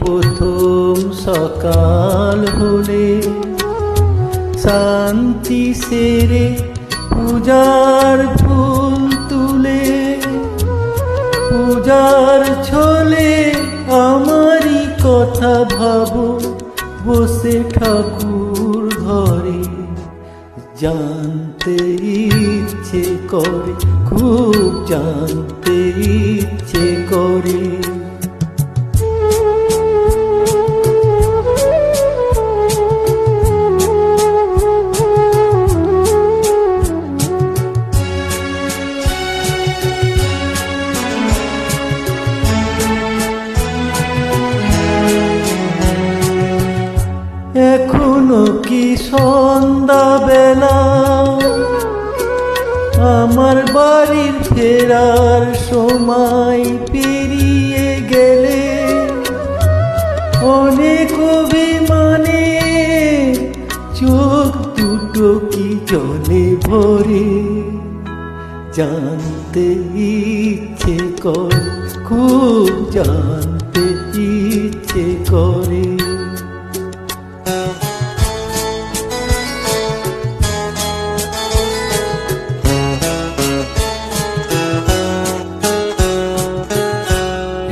প্রথম সকাল হলে শান্তি সেরে পূজার ফুল তুলে, পূজার ছলে আমারই কথা ভাবো, বসে ঠাকুর ঘরে জানতে ইচ্ছে করে, খুব জানতে ইচ্ছে করে। সন্ধ্যা বেলা আমার বাড়ির ফেরার সময় পেরিয়ে গেলে অনেক অভিমানে চোখ দুটো কি জলে ভরে জানতে ইচ্ছে করে, খুব জানতে ইচ্ছে করে।